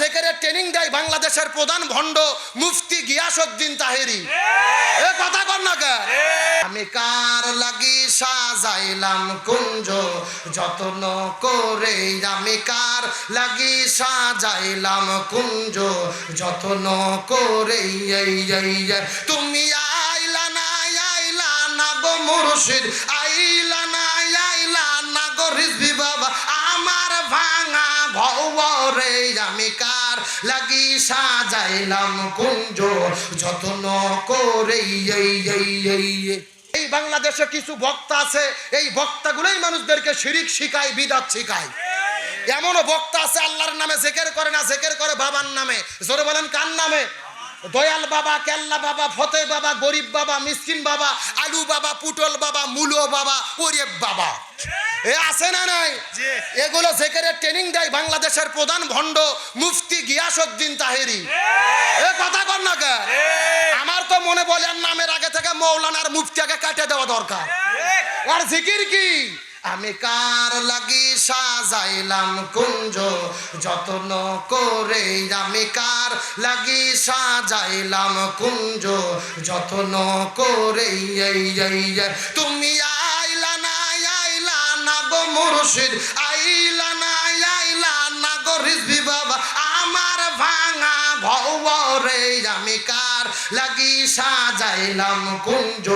জেকেরে training দেয় বাংলাদেশের প্রধান ভণ্ড মুফতি গিয়াসউদ্দিন তাহেরি। এ কথা কর না আমি কার লাগি সাজাইলাম কুঞ্জ? যত্ন করে আমি কার লাগি সাজাইলাম কুঞ্জ? যত্ন করে। তুমি আইলা না আইলা না গো মুর্শিদ? আইলা না আইলা না গো ভবরে আমি কার লাগি সাজাইলাম কুঞ্জ, যত্ন করে। এই বাংলাদেশে কিছু বক্তা আছে, এই বক্তাগুলোই মানুষদেরকে শিরিক শিখায়, বিদাত শিখায়। এমনও বক্তা আছে, আল্লাহর নামে জেকের করে না, জেকের করে বাবার নামে। জোরে বলেন কার নামে? দয়াল বাবা কেল্লা বাবা ফতে বাবা গরিব বাবা মিসকিন বাবা আলু বাবা পুটল বাবা মূলো বাবা ওরেব বাবা। এ আছে না নাই? এগুলো জেকেরের ট্রেনিং দেয় বাংলাদেশের প্রধান ভণ্ড মুফতি গিয়াসউদ্দিন তাহেরি। এ কথা কর না কে? আমার তো মনে বলেন নামের আগে থেকে মৌলানার মুফতিয়াকে কাটে দেওয়া দরকার। আর জিকির কি? আমি কার লাগি সাজাইলাম কুঞ্জ? যত্ন করে আমি কার লাগি সাজাইলাম কুঞ্জ? যত্ন করে। তুমি আইলা না আইলা না গো মুর্শিদ। লাগি সাজাইলাম কুঞ্জ,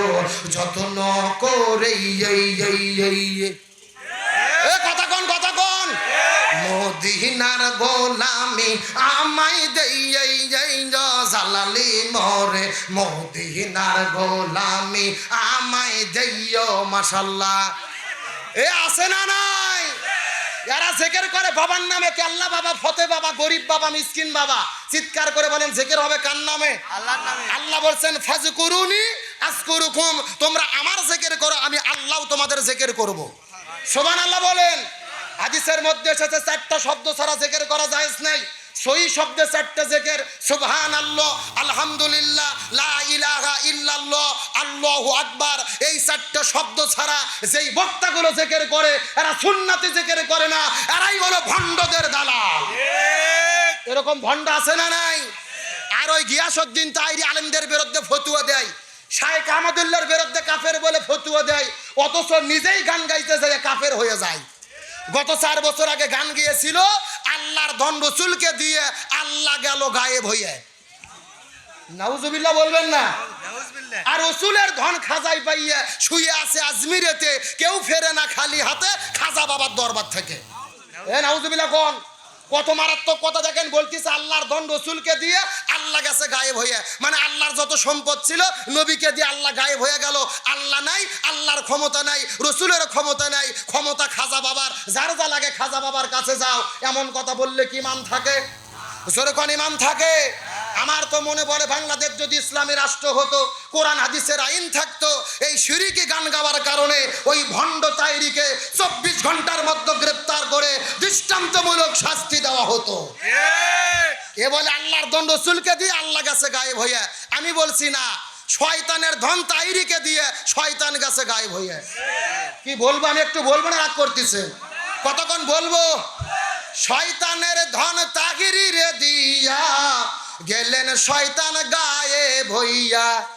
যত্ন করে কথা কোন কথা কোন। মদিনার গোলামি এই জালালি মরে। মদিনার গোলামি আমাই দেইও মাশাল্লাহ। এ, আছে না নাই? এরা জেকের করে বাবার নামে কেল্লা বাবা ফতে বাবা গরিব বাবা মিসকিন বাবা চিৎকার করে বলেন জেকের হবে কার নামে? আল্লাহর নামে। আল্লাহ বলছেন ফাজকুরুনি আজকুরুকুম তোমরা আমার জেকের করো আমি আল্লাহ তোমাদের জেকের করব। সোমান আল্লাহ বলেন হাদিসের মধ্যে এসেছে চারটা শব্দ ছাড়া জেকের করা যায় নাই। সই শব্দে চারটে জেকের সুবহান আল্লাহ আল্লাহু আকবার এই চারটে শব্দ ছাড়া যেই বক্তাগুলো জেকের করে এরা সুন্নাতি জেকের করে না এরাই হলো ভণ্ডদের দালাল। এরকম ভণ্ড আছে না নাই? আর ওই গিয়াসউদ্দিন তাইরি আলেমদের বিরুদ্ধে ফতুয়া দেয় শায়েখ আহমদুল্লাহর বিরুদ্ধে কাফের বলে ফতুয়া দেয় অথচ নিজেই গান গাইতে যায় কাফের হয়ে যায়। গত চার বছর আগে গান গিয়েছিল আল্লাহর ধন রসুলকে দিয়ে আল্লাহ গেল গায়েব হইয়ে। নাউজুবিল্লাহ বলবেন না। আর রসুলের ধন খাজাই পাইয়ে শুয়ে আছে আজমিরেতে কেউ ফেরে না খালি হাতে খাজা বাবার দরবার থেকে। এ নাউজুবিল্লাহ কোন? কত মারাত্মক কথা দেখেন বলতেছে আল্লাহর ধন রসুলকে দিয়ে আল্লাহ গেছে গায়েব হয়ে। মানে আল্লাহর যত সম্পদ ছিল নবীকে দিয়ে আল্লাহ গায়েব হয়ে গেল। আল্লাহ নাই আল্লাহর ক্ষমতা নাই রসুলের ক্ষমতা নাই ক্ষমতা খাজা বাবার। যার যা লাগে খাজা বাবার কাছে যাও। এমন কথা বললে কি মান থাকে? যেরকম ইমান থাকে? আমার তো মনে পড়ে বাংলাদেশ যদি ইসলামী রাষ্ট্র হতো কোরআন হাদিসের আইন থাকতো এই সিঁড়িকে গান গাওয়ার কারণে ওই ভণ্ড তাইরিকে চব্বিশ ঘণ্টার মধ্যে গ্রেপ্তার করে দৃষ্টান্তমূলক শাস্তি দেওয়া হতো। এ বলে আল্লাহর দণ্ড রসুলকে দিয়ে আল্লাহ গেছে গায়েব হইয়া আমি বলছি না শয়তানের ধন তাইরিকে দিয়ে শয়তান গেছে গায়েব হইয়া। কি বলব আমি একটু বলব না রাগ করতেছে? কতক্ষণ বলব? শয়তানের ধন তাগিরি রে দিয়া গেলেন শয়তান গায়ে ভইয়া।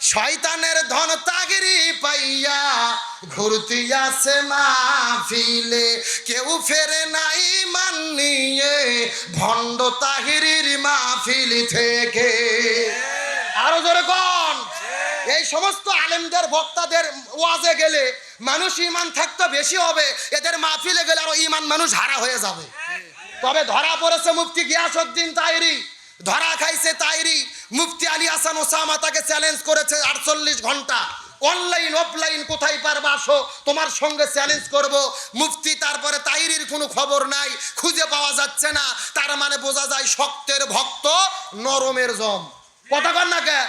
শয়তানের ধন তাগিরি পাইয়া ঘুরতি আছে মাহফিলে। কেউ ফেরে নাই মান নিয়ে, ভণ্ড তাহিরির মাহফিল থেকে। আরও জোরে কন। এই সমস্ত আলেমদের, বক্তাদের ওয়াজে গেলে মানুষ ইমান থাকতো বেশি হবে, এদের মাহফিলে গেলে আরও ইমান মানুষ হারা হয়ে যাবে। তবে ধরা পড়েছে মুফতি গিয়াসউদ্দিন তাইরি। ধরা খাইছে তাইরি। মুফতি আলী হাসান ওসামা তাকে চ্যালেঞ্জ করেছে আটচল্লিশ ঘণ্টা। অনলাইন অফলাইন কোথায় পারবা আসো? তোমার সঙ্গে চ্যালেঞ্জ করব। মুফতি তারপরে তাইরির কোনো খবর নাই, খুঁজে পাওয়া যাচ্ছে না। তার মানে বোঝা যায় শক্তের ভক্ত নরমের জম। কথা কর না কে?